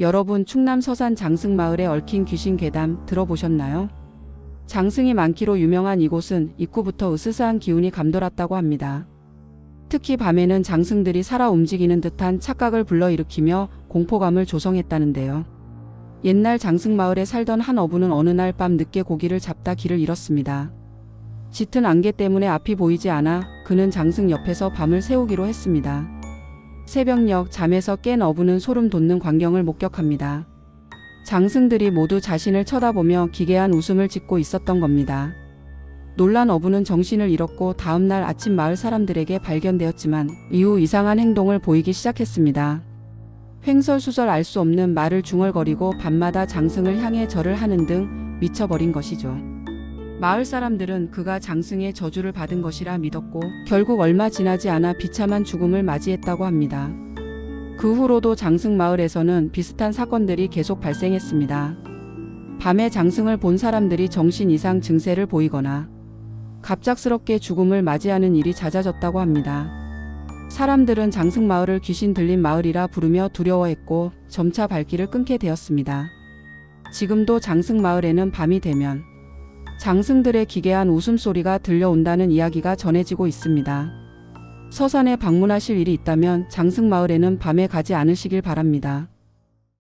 여러분 충남 서산 장승마을에 얽힌 귀신 괴담 들어보셨나요? 장승이 많기로 유명한 이곳은 입구부터 으스스한 기운이 감돌았다고 합니다. 특히 밤에는 장승들이 살아 움직이는 듯한 착각을 불러일으키며 공포감을 조성했다는데요. 옛날 장승마을에 살던 한 어부는 어느 날 밤 늦게 고기를 잡다 길을 잃었습니다. 짙은 안개 때문에 앞이 보이지 않아 그는 장승 옆에서 밤을 새우기로 했습니다. 새벽녘 잠에서 깬 어부는 소름 돋는 광경을 목격합니다. 장승들이 모두 자신을 쳐다보며 기괴한 웃음을 짓고 있었던 겁니다. 놀란 어부는 정신을 잃었고 다음날 아침 마을 사람들에게 발견되었지만 이후 이상한 행동을 보이기 시작했습니다. 횡설수설 알 수 없는 말을 중얼거리고 밤마다 장승을 향해 절을 하는 등 미쳐버린 것이죠. 마을 사람들은 그가 장승의 저주를 받은 것이라 믿었고 결국 얼마 지나지 않아 비참한 죽음을 맞이했다고 합니다. 그 후로도 장승 마을에서는 비슷한 사건들이 계속 발생했습니다. 밤에 장승을 본 사람들이 정신 이상 증세를 보이거나 갑작스럽게 죽음을 맞이하는 일이 잦아졌다고 합니다. 사람들은 장승 마을을 귀신 들린 마을이라 부르며 두려워했고 점차 발길을 끊게 되었습니다. 지금도 장승 마을에는 밤이 되면 장승들의 기괴한 웃음소리가 들려온다는 이야기가 전해지고 있습니다. 서산에 방문하실 일이 있다면 장승 마을에는 밤에 가지 않으시길 바랍니다.